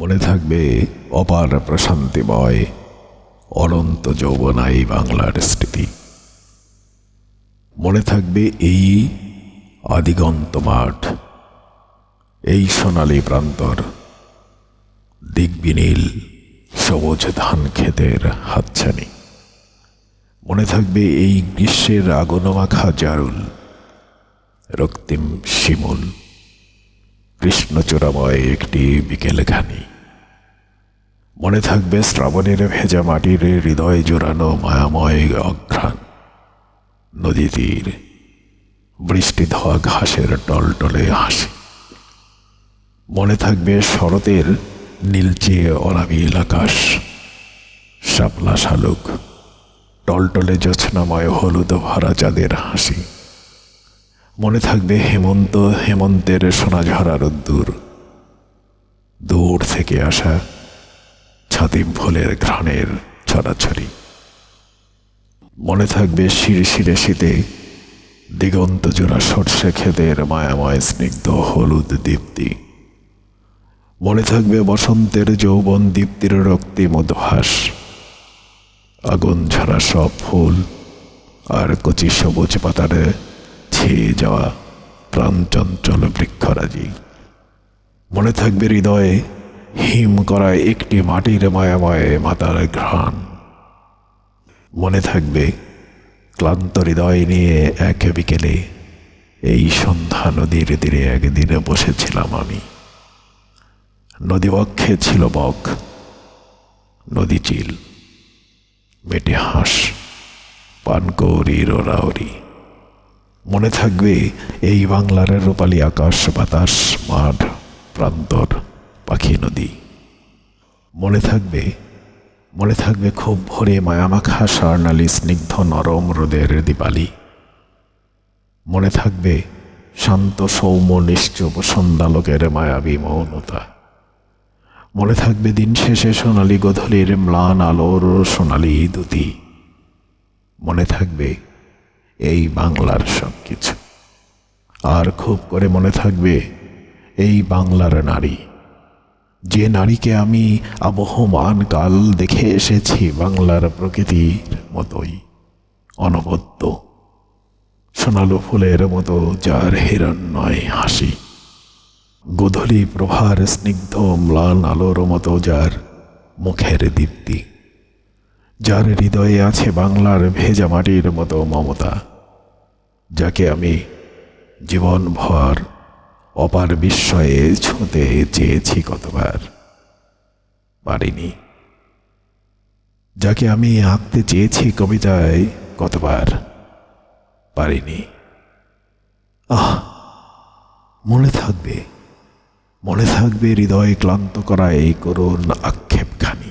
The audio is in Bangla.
মনে থাকবে অপার প্রশান্তিময়, অনন্ত যৌবনাই বাংলার স্মৃতি। মনে থাকবে এই আদিগন্ত মাঠ, এই সোনালি প্রান্তর, দিগবিনীল সবুজ ধান ক্ষেতের হাতছানি। মনে থাকবে এই গ্রীষ্মের আগুনমাখা জারুল, রক্তিম শিমুল। কৃষ্ণচূড়াময় একটি বিকেলখানি। মনে থাকবে শ্রাবণের ভেজা মাটির হৃদয় জোড়ানো মায়াময় অঘ্রাণ। নদী তীর বৃষ্টি ধোয়া ঘাসের টলটলে হাসি। মনে থাকবে শরতের নীলচে অনাবিল আকাশ। শাপলা শালুক, টলটলে জ্যোৎস্নাময় হলুদ ভরা চাঁদের হাসি। মনে থাকবে হেমন্ত, হেমন্তের সোনাঝরা রোদ্দুর দূর থেকে আসা ছাতিম ফুলের ঘ্রাণের ছড়াছড়ি। মনে থাকবে শিরে শিরে শীতে দিগন্ত জোড়া সর্ষে ক্ষেতের মায়াময় স্নিগ্ধ হলুদ দীপ্তি। মনে থাকবে বসন্তের যৌবন দীপ্তির রক্তি উদ্ভাস আগুন ঝরা সব ফুল আর কচি সবুজ পাতারে ছেয়ে যাওয়া প্রাণচঞ্চল বৃক্ষরাজি। মনে থাকবে হৃদয়ে হিম করা একটি মাটির মায়াময় মাতার ঘ্রাণ। মনে থাকবে ক্লান্ত হৃদয় নিয়ে এক বিকেলে এই সন্ধ্যা নদীর তীরে একদিনে বসেছিলাম আমি। নদীবক্ষে ছিল বক, নদী চিল, মেটে হাঁস পানকৌরির ওরাওরি মনে থাকবে এই বাংলার রূপালী আকাশ, বাতাস, মাঠ, প্রান্তর, পাখি, নদী। মনে থাকবে মনে থাকবে খুব ভোরে মায়ামাখা, স্বর্ণালী, স্নিগ্ধ, নরম রোদের দীপালি। মনে থাকবে শান্ত, সৌম্য, নিশ্চুপ, সন্ধ্যালোকের মায়াবী মৌনতা। মনে থাকবে দিন শেষে সোনালি, গধূলির ম্লান আলোর সোনালি দুতি মনে থাকবে এই বাংলার সব কিছু আর খুব করে মনে থাকবে এই বাংলার নারী। যে নারীকে আমি আবহমান কাল দেখে এসেছি বাংলার প্রকৃতির মতোই, অনবদ্য। সোনালো ফুলের মতো যার হিরণ্ময় হাসি। গোধূলি প্রভার স্নিগ্ধ ম্লান আলোর মতো যার মুখের দীপ্তি। যার হৃদয়ে আছে বাংলার ভেজা মাটির মতো মমতা, যাকে আমি জীবনভর অপার বিস্ময়ে ছুঁতে চেয়েছি কতবার পারিনি। যাকে আমি আঁকতে চেয়েছি কবিতায় কতবার পারিনি। আহ, মনে থাকবে মনে থাকবে হৃদয় ক্লান্ত করা এই করুণ আক্ষেপখানি।